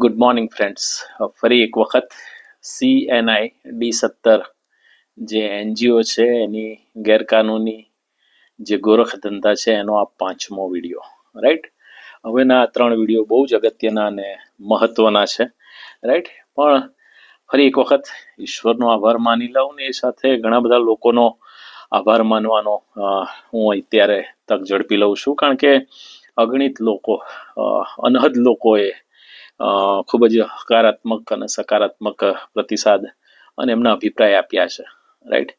Good morning friends ફરી એક વખત સી એન આઈ ડી સત્તર જે એનજીઓ છે, એની ગેરકાનૂની જે ગોરખ ધંધા છે, એનો આ પાંચમો વીડિયો. રાઈટ હવેના ત્રણ વીડિયો બહુ જ અગત્યના અને મહત્વના છે. રાઈટ પણ ફરી એક વખત ઈશ્વરનો આભાર માની લઉં ને એ સાથે ઘણા બધા લોકોનો આભાર માનવાનો હું અત્યારે તક ઝડપી લઉં છું. કારણ કે અગણિત લોકો અનહદ લોકોએ ખૂબ જ હકારાત્મક અને સકારાત્મક પ્રતિસાદ અને એમના અભિપ્રાય આપ્યા છે. રાઈટ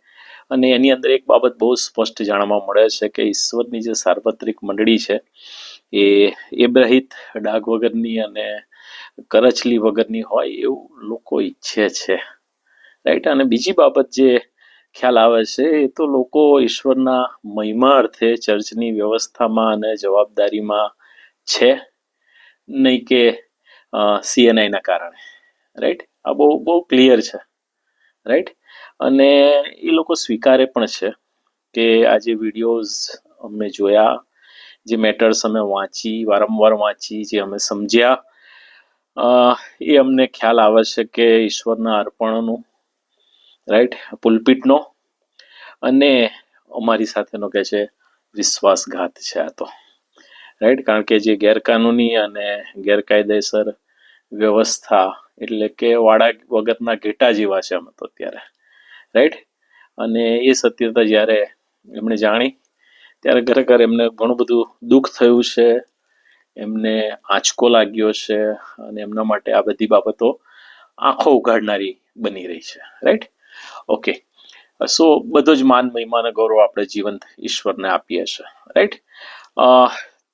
અને એની અંદર એક બાબત બહુ સ્પષ્ટ જાણવા મળે છે કે ઈશ્વરની જે સાર્વત્રિક મંડળી છે, એ એબ્રહિત ડાઘ વગરની અને કરચલી વગરની હોય એવું લોકો ઈચ્છે છે. રાઈટ અને બીજી બાબત જે ખ્યાલ આવે છે, એ તો લોકો ઈશ્વરના મહિમા અર્થે ચર્ચની વ્યવસ્થામાં અને જવાબદારીમાં છે. નહીં કે સીએનઆઈ ના કારણે. રાઈટ આ બહુ બહુ ક્લિયર છે. રાઈટ અને એ લોકો સ્વીકારે પણ છે કે આ જે વિડીયોઝ અમે જોયા, જે મેટર્સ અમે વાંચી, વારંવાર વાંચી, જે અમે સમજ્યા એ અમને ખ્યાલ આવે છે કે ઈશ્વરના અર્પણનું રાઈટ પુલપીટનો અને અમારી સાથેનો કે છે, વિશ્વાસઘાત છે આ તો. રાઈટ કારણ કે જે ગેરકાનૂની અને ગેરકાયદેસર વ્યવસ્થા એટલે કે વાડા વગરના ઘેટા જેવા છે અમે તો અત્યારે. રાઈટ અને એ સત્યતા જ્યારે એમણે જાણી, ત્યારે ખરેખર એમને ઘણું બધું દુઃખ થયું છે, એમને આંચકો લાગ્યો છે, અને એમના માટે આ બધી બાબતો આંખો ઉઘાડનારી બની રહી છે. રાઈટ ઓકે સો બધો જ માન મહિમાને ગૌરવ આપણે જીવંત ઈશ્વરને આપીએ છીએ. રાઈટ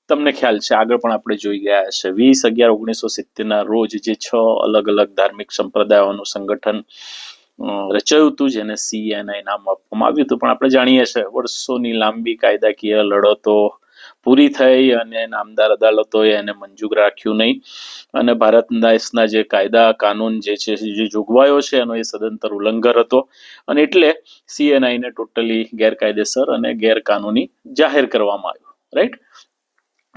તમને ખ્યાલ છે. આગળ પણ આપણે જોઈ ગયા છે. વીસ અગિયાર ઓગણીસો સિત્તેરના રોજ જે છ અલગ અલગ ધાર્મિક સંપ્રદાયોનું સંગઠન રચાયું હતું, જેને સીએનઆઈ નામ આપવામાં આવ્યું હતું. પણ આપણે જાણીએ છીએ, વર્ષોની લાંબી કાયદાકીય લડતો પૂરી થઈ અને નામદાર અદાલતોએ એને મંજૂર રાખ્યું નહીં. અને ભારત દેશના જે કાયદા, કાનૂન જે છે, જે જોગવાયો છે, એનો એ સદંતર ઉલ્લંઘન હતો. અને એટલે સીએનઆઈને ટોટલી ગેરકાયદેસર અને ગેરકાનૂની જાહેર કરવામાં આવ્યું. રાઈટ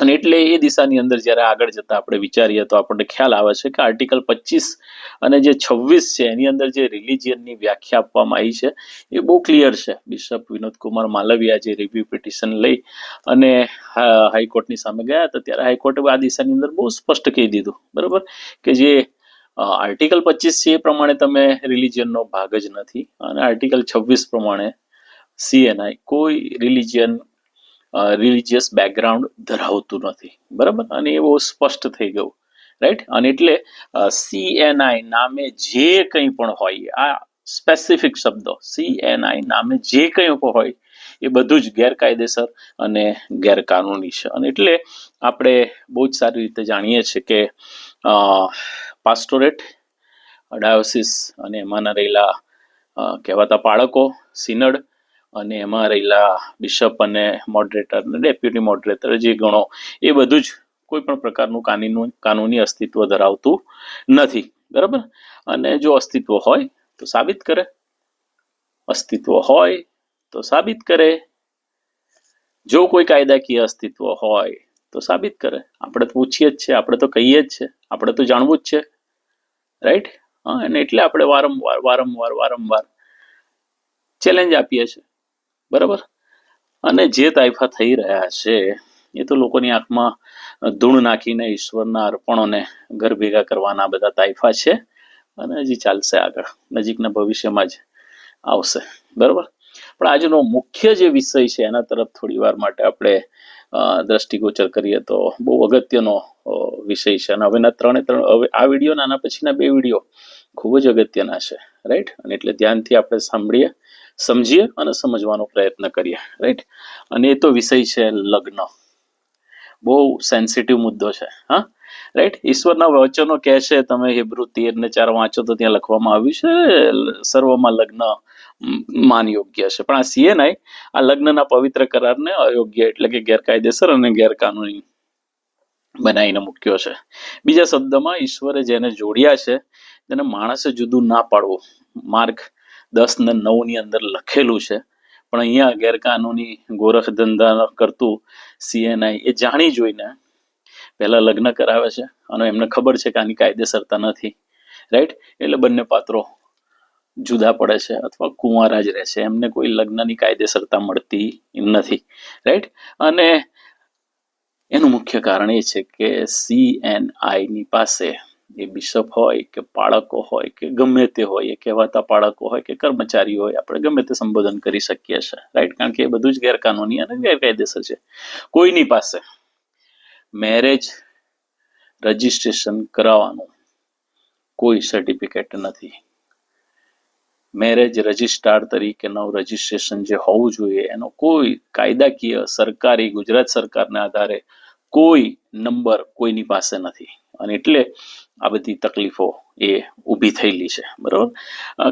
અને એટલે એ દિશાની અંદર જ્યારે આગળ જતા આપણે વિચારીએ તો આપણને ખ્યાલ આવે છે કે આર્ટિકલ પચીસ અને જે છવ્વીસ છે, એની અંદર જે રિલિજિયનની વ્યાખ્યા આપવામાં આવી છે, એ બહુ ક્લિયર છે. બિશપ વિનોદ કુમાર માલવિયા જે રિવ્યુ પિટિશન લઈ અને હાઈકોર્ટની સામે ગયા હતા, ત્યારે હાઈકોર્ટે આ દિશાની અંદર બહુ સ્પષ્ટ કહી દીધું. બરાબર? કે જે આર્ટિકલ પચીસ છે એ પ્રમાણે તમે રિલિજિયનનો ભાગ જ નથી અને આર્ટિકલ છવ્વીસ પ્રમાણે સીએનઆઈ કોઈ રિલિજિયન રિલિજિયસ બેકગ્રાઉન્ડ ધરાવતું નથી. બરાબર? અને એ બહુ સ્પષ્ટ થઈ ગયું. રાઈટ અને એટલે સીએનઆઈ નામે જે કંઈ પણ હોય, આ સ્પેસિફિક શબ્દો સીએનઆઈ નામે જે કંઈ પણ હોય, એ બધું જ ગેરકાયદેસર અને ગેરકાનૂની છે. અને એટલે આપણે બહુ જ સારી રીતે જાણીએ છીએ કે પાસ્ટોરેટ, ડાયોસિસ અને એમાંના રહેલા કહેવાતા પાળકો, સિનડ અને એમાં રહેલા બિશપ અને મોડરેટર અને ડેપ્યુટી મોડરેટર જે ગણો, એ બધું જ કોઈ પણ પ્રકારનું કાનૂનું, કાનૂની અસ્તિત્વ ધરાવતું નથી. બરાબર? અને જો અસ્તિત્વ હોય, તો સાબિત કરે. અસ્તિત્વ હોય, તો સાબિત કરે. જો કોઈ કાયદાકીય અસ્તિત્વ હોય, તો સાબિત કરે. આપણે તો પૂછીએ જ છે, આપણે તો કહીએ જ છે, આપણે તો જાણવું જ છે. રાઈટ હા, અને એટલે આપણે વારંવાર વારંવાર વારંવાર ચેલેન્જ આપીએ છીએ. બરાબર? અને જે તાઇફા થઈ રહ્યા છે, એ તો લોકોની આંખમાં ધૂણ નાખીને ઈશ્વરના અર્પણોને ઘર ભેગા કરવાના બધા તાઇફા છે અને હજી ચાલશે આગળ. નજીકના ભવિષ્યમાં જ આવશે. બરાબર? પણ આજનો મુખ્ય જે વિષય છે, એના તરફ થોડી વાર માટે આપણે દ્રષ્ટિગોચર કરીએ તો બહુ અગત્યનો વિષય છે. અને હવેના ત્રણે ત્રણ, હવે આ વીડિયો આના પછીના બે વીડિયો ખૂબ જ અગત્યના છે. રાઈટ? અને એટલે ધ્યાનથી આપણે સાંભળીએ સમજીએ અને સમજવાનો પ્રયત્ન કરીએ. રાઈટ અને એ તો વિષય છે લગ્ન. બહુ સેન્સિટિવ મુદ્દો છે. હા? રાઈટ ઈશ્વરના વચનો કહે છે, તમે હિબ્રુ તેર ને ચાર વાંચો તો ત્યાં લખવામાં આવ્યું છે, સર્વમાં લગ્ન માન યોગ્ય છે. પણ આ સીએનઆઈ આ લગ્નના પવિત્ર કરારને અયોગ્ય એટલે કે ગેરકાયદેસર અને ગેરકાનૂની બનાવીને મૂક્યો છે. બીજા શબ્દમાં, ઈશ્વરે જેને જોડ્યા છે, તેને માણસે જુદું ના પાડવું. માર્ગ દસ ને નવની અંદર લખેલું છે. પણ અહીંયા ગેરકાનૂની ગોરખ ધંધા કરતું સીએનઆઈ એ જાણી જોઈને પહેલાં લગ્ન કરાવે છે અને એમને ખબર છે કે આની કાયદેસરતા નથી. રાઈટ એટલે બંને પાત્રો જુદા પડે છે અથવા કુંવારા જ રહે છે. એમને કોઈ લગ્નની કાયદેસરતા મળતી નથી. રાઈટ અને એનું મુખ્ય કારણ એ છે કે સી એન આઈ ની પાસે એ બિશપ હોય કે બાળકો હોય કે ગમે તે હોય, એ કહેવાતા બાળકો હોય કે કર્મચારી હોય, આપણે ગમે તે સંબોધન કરી શકીએ છીએ. રાઈટ કારણ કે એ બધું જ ગેરકાનૂની અને ગેરકાયદેસર છે. કોઈની પાસે મેરેજ રજિસ્ટ્રેશન કરાવવાનું કોઈ સર્ટિફિકેટ નથી. મેરેજ રજિસ્ટ્રાર તરીકે નવું રજિસ્ટ્રેશન જે હોવું જોઈએ, એનો કોઈ કાયદાકીય સરકારી, ગુજરાત સરકારના આધારે કોઈ નંબર કોઈની પાસે નથી. અને એટલે આ બધી તકલીફો એ ઊભી થયેલી છે, બરાબર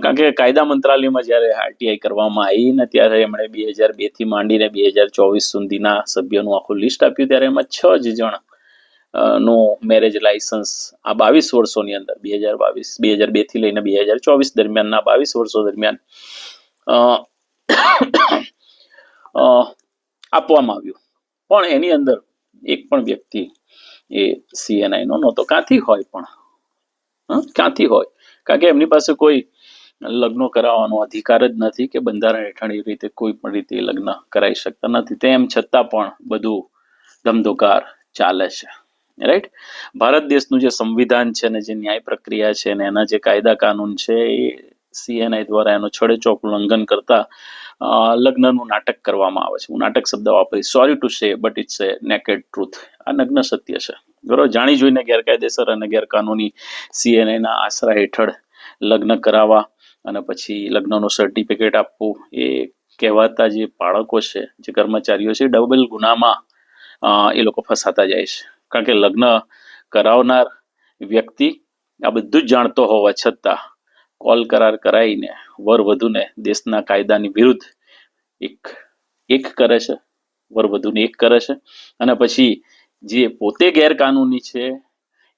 કારણ કે કાયદા મંત્રાલયમાં જ્યારે આરટીઆઈ કરવામાં આવી ને ત્યારે એમણે બે હજાર બેથી માંડીને બે હજાર ચોવીસ સુધીના સભ્યોનું આખું લિસ્ટ આપ્યું, ત્યારે એમાં છ જ જણ નો મેરેજ લાયસન્સ આ બાવીસ વર્ષોની અંદર, બે હજાર બાવીસ, બે હજાર બેથી લઈને બે હજાર ચોવીસ દરમિયાનના બાવીસ વર્ષો દરમિયાન આપવામાં આવ્યું પણ એની અંદર એક પણ વ્યક્તિ એ સીએનઆઈ નો નહોતો કાંથી હોય પણ? ક્યાંથી હોય? કારણ કે એમની પાસે કોઈ લગ્નો કરાવવાનો અધિકાર જ નથી કે બંધારણ હેઠળ એ રીતે કોઈ પણ રીતે લગ્ન કરાવી શકતા નથી. તેમ છતાં પણ બધું ધમધોકાર ચાલે છે. રાઈટ ભારત દેશનું જે સંવિધાન છે ને જે ન્યાય પ્રક્રિયા છે ને એના જે કાયદા કાનૂન છે એ સીએનઆઈ દ્વારા એનો છડેચોક ઉલ્લંઘન કરતા લગ્નનું નાટક કરવામાં આવે છે. હું નાટક શબ્દ વાપરીશ. Sorry to say but it's a naked truth આ નગ્ન સત્ય છે. બરોબર? જાણી જોઈને ગેરકાયદેસર અને ગેરકાનૂની સીએનએના આશરા હેઠળ લગ્ન કરાવવા અને પછી લગ્નનું સર્ટિફિકેટ આપવું, એ કહેવાતા જે બાળકો છે, જે કર્મચારીઓ છે ડબલ ગુનામાં એ લોકો ફસાતા જાય છે. કારણ કે લગ્ન કરાવનાર વ્યક્તિ આ બધું જ જાણતો હોવા છતાં કોલ કરાર કરાવીને વર વધુને દેશના કાયદાની વિરુદ્ધ એક એક કરે છે. વર વધુને એક કરે છે. અને પછી જે પોતે ગેરકાનૂની છે,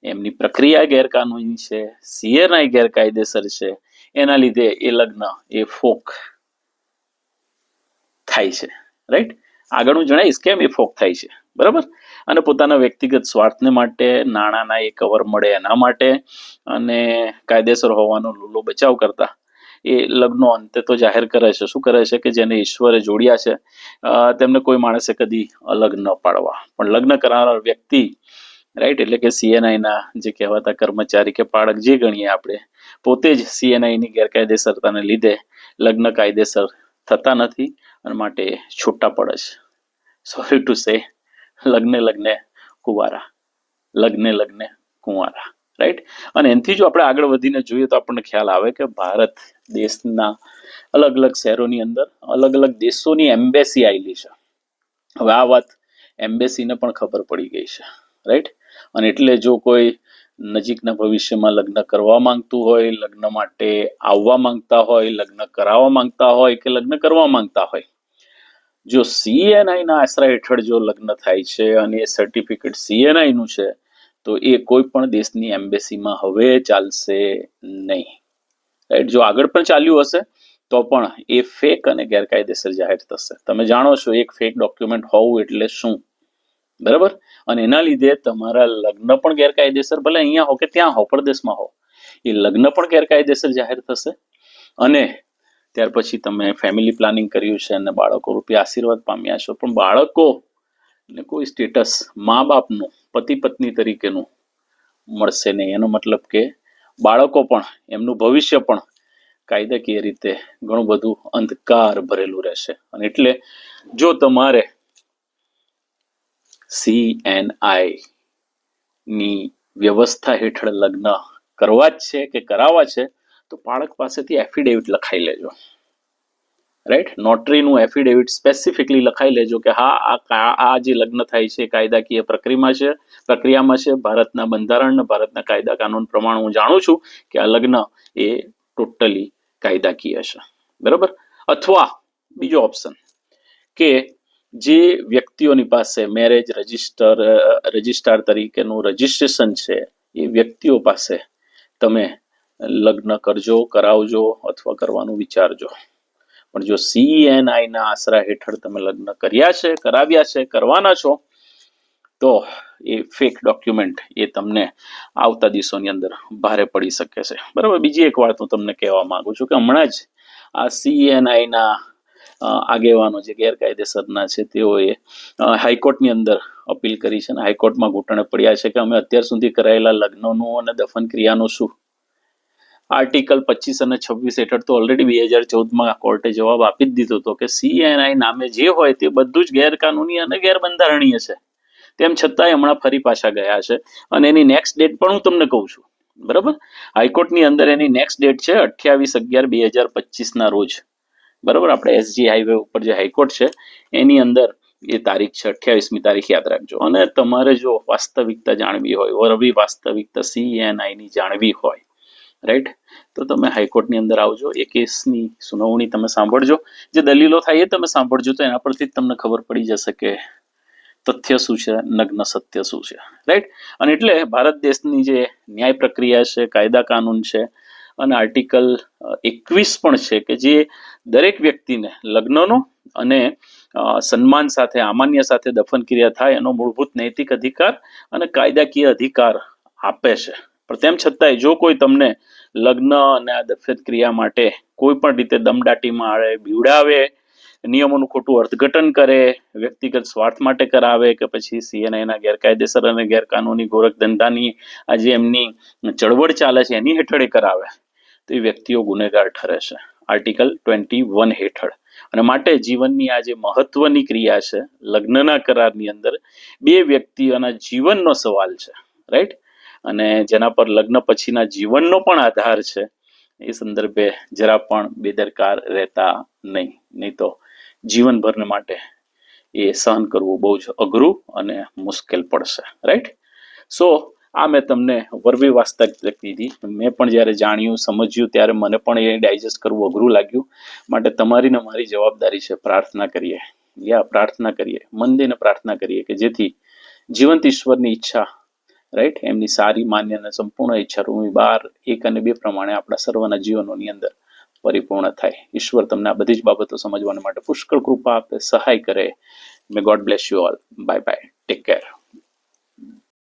એમની પ્રક્રિયા ગેરકાનૂની છે, સીએનઆઈ ગેરકાયદેસર છે, એના લીધે એ લગ્ન, એ ફોક થાય છે. રાઈટ આગળ હું જણાવીશ કેમ એ ફોક થાય છે. બરાબર? અને પોતાના વ્યક્તિગત સ્વાર્થને માટે, નાણાંના એ કવર મળે એના માટે અને કાયદેસર હોવાનો લૂલો બચાવ કરતા એ લગ્નો અંતે તો જાહેર કરે છે. શું કરે છે કે જેને ઈશ્વરે જોડ્યા છે તેમને કોઈ માણસે કદી અલગ ન પાડવા. પણ લગ્ન કરાવનાર વ્યક્તિ રાઈટ એટલે કે સીએનઆઈના જે કહેવાતા કર્મચારી કે પાળક જે ગણીએ આપણે, પોતે જ સીએનઆઈની ગેરકાયદેસરતાને લીધે લગ્ન કાયદેસર થતા નથી અને માટે છૂટા પડે છે. સોરી ટુ સે લગ્ને લગ્ને કુંવારા. લગ્ને લગ્ને કુંવારા. રાઈટ અને એનાથી જો આપણે આગળ વધીને જોઈએ તો આપણને ખ્યાલ આવે કે ભારત દેશના અલગ અલગ શહેરોની અંદર અલગ અલગ દેશોની એમ્બેસી આવેલી છે. હવે આ વાત એમ્બેસીને પણ ખબર પડી ગઈ છે. રાઈટ અને એટલે જો કોઈ નજીકના ભવિષ્યમાં લગ્ન કરવા માંગતું હોય, લગ્ન માટે આવવા માંગતા હોય, લગ્ન કરાવવા માંગતા હોય કે લગ્ન કરવા માંગતા હોય, જો સીએનઆઈના આશરા હેઠળ જો લગ્ન થાય છે અને એ સર્ટિફિકેટ સીએનઆઈનું છે તો એ કોઈ પણ દેશની એમ્બેસીમાં હવે ચાલશે નહીં. રાઈટ જો આગળ પણ ચાલ્યું હશે, તો પણ એ ફેક અને ગેરકાયદેસર જાહેર થશે. તમે જાણો છો એક ફેક ડોક્યુમેન્ટ હોવું એટલે શું? બરાબર? અને એના લીધે તમારા લગ્ન પણ ગેરકાયદેસર, ભલે અહીંયા હો કે ત્યાં હો, પરદેશમાં હો, એ લગ્ન પણ ગેરકાયદેસર જાહેર થશે. અને ત્યાર પછી તમે ફેમિલી પ્લાનિંગ કર્યું છે અને બાળકો રૂપે આશીર્વાદ પામ્યા છો. પણ બાળકો ને કોઈ સ્ટેટસ મા બાપનું પતિ પત્ની તરીકેનું મળશે નહીં એનો મતલબ કે બાળકો પણ, એમનું ભવિષ્ય પણ કાયદાકીય રીતે ઘણું બધું અંધકાર ભરેલું રહેશે. અને એટલે જો તમારે સી એન આઈ ની વ્યવસ્થા હેઠળ લગ્ન કરવા જ છે કે કરાવવા છે, તો બાળક પાસેથી એફિડેવિટ લખાઈ લેજો. રાઈટ નોટરીનું એફિડેવિટ સ્પેસિફિકલી લખાઈ લેજો કે હા, આ આ જે લગ્ન થાય છે, કાયદાકીય પ્રક્રિયામાં છે પ્રક્રિયામાં છે, ભારતના બંધારણ ભારતના કાયદા કાનૂન પ્રમાણે હું જાણું છું કે આ લગ્ન એ ટોટલી કાયદાકીય છે. બરાબર? અથવા બીજો ઓપ્શન કે જે વ્યક્તિઓની પાસે મેરેજ રજિસ્ટર રજિસ્ટ્રાર તરીકેનું રજિસ્ટ્રેશન છે, એ વ્યક્તિઓ પાસે તમે લગ્ન કરજો, કરાવજો અથવા કરવાનું વિચારજો. પણ જો સીએનઆઈ ના આશરા હેઠળ તમે લગ્ન કર્યા છે, કરાવ્યા છે, કરવાના છો, તો એ ફેક ડોક્યુમેન્ટ એ તમને આવતા દિવસોની અંદર ભારે પડી શકે છે. બરાબર? બીજી એક વાત હું તમને કહેવા માંગુ છું કે હમણાં જ આ સીએનઆઈના આગેવાનો જે ગેરકાયદેસરના છે, તેઓએ હાઈકોર્ટની અંદર અપીલ કરી છે અને હાઈકોર્ટમાં ઘૂંટણે પડ્યા છે કે અમે અત્યાર સુધી કરાયેલા લગ્નોનું અને દફન ક્રિયાનું શું આર્ટિકલ પચીસ અને છવ્વીસ હેઠળ તો ઓલરેડી બે હજાર ચૌદમાં કોર્ટે જવાબ આપી જ દીધો હતો કે સીએનઆઈ નામે જે હોય તે બધું જ ગેરકાનૂની અને ગેરબંધારણીય છે. તેમ છતાંય હમણાં ફરી પાછા ગયા છે. અને એની નેક્સ્ટ ડેટ પણ હું તમને કહું છું. બરાબર? હાઈકોર્ટની અંદર એની નેક્સ્ટ ડેટ છે અઠ્યાવીસ અગિયાર બે હજાર પચીસના રોજ. બરાબર? આપણે એસજી હાઈવે ઉપર જે હાઈકોર્ટ છે, એની અંદર એ તારીખ છે, અઠ્યાવીસમી તારીખ યાદ રાખજો. અને તમારે જો વાસ્તવિકતા જાણવી હોય, વરવી વાસ્તવિકતા સીએનઆઈની જાણવી હોય રાઈટ તો તમે હાઈકોર્ટની અંદર આવજો. એ કેસની સુનાવણી તમે સાંભળજો. જે દલીલો થાય એ તમે સાંભળજો તો એના પરથી તમને ખબર પડી જશે કે તથ્ય શું છે, નગ્ન સત્ય શું છે. રાઈટ અને એટલે ભારત દેશની જે ન્યાય પ્રક્રિયા છે, કાયદા કાનૂન છે, અને આર્ટિકલ એકવીસ પણ છે કે જે દરેક વ્યક્તિને લગ્નનો અને સન્માન સાથે, આમાન્ય સાથે દફન ક્રિયા થાય એનો મૂળભૂત નૈતિક અધિકાર અને કાયદાકીય અધિકાર આપે છે. પણ તેમ છતાંય જો કોઈ તમને લગ્ન અને આ દફેત ક્રિયા માટે કોઈ પણ રીતે દમદાટી મારે બીવડાવે નિયમોનું ખોટું અર્થઘટન કરે, વ્યક્તિગત સ્વાર્થ માટે કરાવે કે પછી સીએનઆઈના ગેરકાયદેસર અને ગેરકાનૂની ગોરખ ધંધાની આ જે એમની ચળવળ ચાલે છે, એની હેઠળ કરાવે, તો એ વ્યક્તિઓ ગુનેગાર ઠરે છે. આર્ટિકલ ટ્વેન્ટી વન હેઠળ. અને માટે જીવનની આ જે મહત્વની ક્રિયા છે, લગ્નના કરારની અંદર બે વ્યક્તિઓના જીવનનો સવાલ છે. રાઈટ? અને જેના પર લગ્ન પછીના જીવનનો પણ આધાર છે. એ સંદર્ભે જરા પણ બેદરકાર રહેતા નહીં. નહીં તો જીવનભરને માટે એ સહન કરવું બહુ જ અઘરું અને મુશ્કેલ પડશે. રાઈટ સો આ મેં તમને વરવી વાસ્તવિકતા દીધી મેં પણ જ્યારે જાણ્યું, સમજ્યું, ત્યારે મને પણ એ ડાયજેસ્ટ કરવું અઘરું લાગ્યું. માટે તમારી ને મારી જવાબદારી છે પ્રાર્થના કરીએ. યા પ્રાર્થના કરીએ. મંદિરને પ્રાર્થના કરીએ કે જેથી જીવંત ઈશ્વરની ઈચ્છા રાઈટ એમની સારી માન્ય અને સંપૂર્ણ ઈચ્છા રૂમી બાર, એક અને બે પ્રમાણે આપણા સર્વના જીવનોની અંદર પરિપૂર્ણ થાય. ઈશ્વર તમને આ બધી જ બાબતો સમજવા માટે પુષ્કળ કૃપા આપે, સહાય કરે. May God bless you all bye bye take care